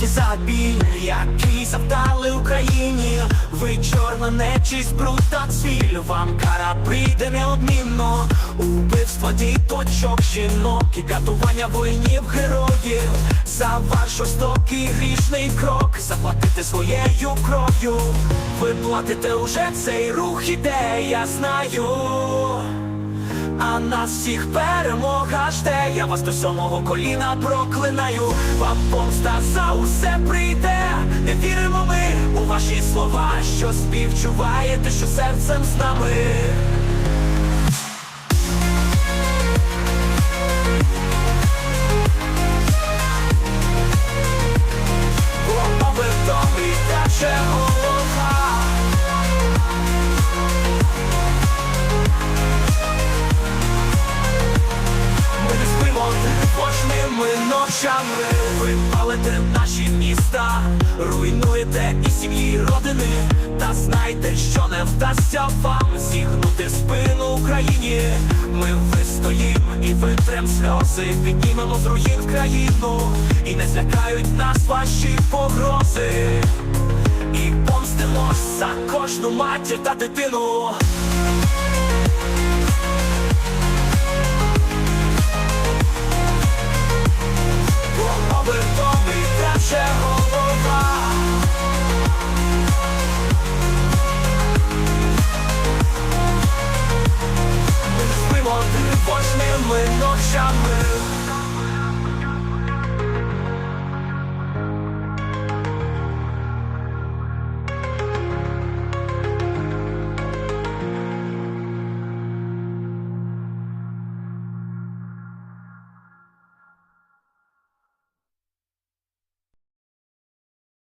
ті забій, які завдали Україні. Ви чорна нечість, бруд та цвіль. Вам кара прийде неодмінно. Убивство діточок, жінок і катування воїнів героїв. За ваш жорстокий грішний крок Заплатите своєю кров'ю. Ви платите уже цей рух іде, я знаю а нас всіх перемога жде, я вас до сьомого коліна проклинаю, вам помста за усе прийде, не віримо ми у ваші слова, що співчуваєте, що серцем з нами. Вдоми тече кожними Ви палите наші міста, руйнуєте і сім'ї, і родини. Та знайте, що не вдасться вам зігнути спину Україні. Ми вистоїм і витрем сльози Піднімемо з руїн країну. І не злякають нас ваші погрози. І помстимось за кожну матір та дитину akşamları